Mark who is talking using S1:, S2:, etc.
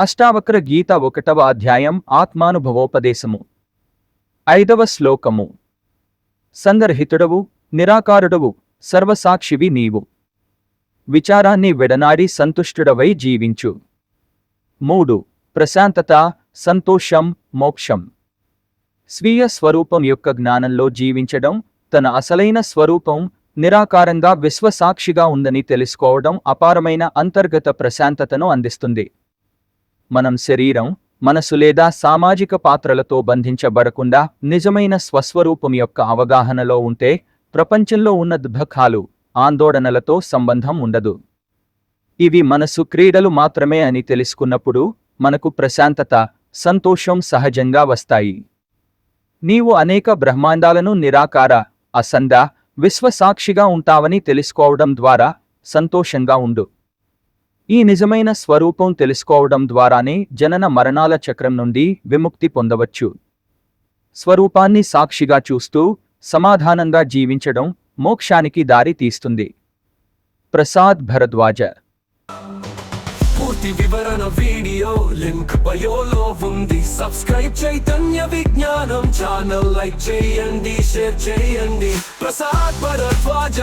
S1: అష్టావక్ర గీత ఒకటవ అధ్యాయం ఆత్మానుభవోపదేశము. ఐదవ శ్లోకము. సందర్హితుడవు నిరాకారుడవు సర్వసాక్షివి నీవు. విచారాన్ని విడనాడి సంతుష్టుడవై జీవించు. మూడు. ప్రశాంతత సంతోషం మోక్షం. స్వీయ స్వరూపం యొక్క జ్ఞానంలో జీవించడం తన అసలైన స్వరూపం నిరాకారంగా విశ్వసాక్షిగా ఉందని తెలుసుకోవడం అపారమైన అంతర్గత ప్రశాంతతను అందిస్తుంది. మనం శరీరం మనసు లేదా సామాజిక పాత్రలతో బంధించబడకుండా నిజమైన స్వస్వరూపం యొక్క అవగాహనలో ఉంటే ప్రపంచంలో ఉన్న దుఃఖాలు ఆందోళనలతో సంబంధం ఉండదు. ఇవి మనసు క్రీడలు మాత్రమే అని తెలుసుకున్నప్పుడు మనకు ప్రశాంతత సంతోషం సహజంగా వస్తాయి. నీవు అనేక బ్రహ్మాండాలను నిరాకార అసంద విశ్వసాక్షిగా ఉంటావని తెలుసుకోవడం ద్వారా సంతోషంగా ఉండు. ఈ నిజమైన స్వరూపం తెలుసుకోవడం ద్వారానే జనన మరణాల చక్రం నుండి విముక్తి పొందవచ్చు. స్వరూపాన్ని సాక్షిగా చూస్తూ సమాధానంగా జీవించడం మోక్షానికి దారి తీస్తుంది. ప్రసాద్ భరద్వాజ.
S2: పూర్తి వివరణ వీడియో లింక్ బయోలో ఉంది. సబ్స్క్రైబ్ చైతన్య విజ్ఞానం ఛానల్ లైక్ చేయండి షేర్ చేయండి. ప్రసాద్ భరద్వాజ.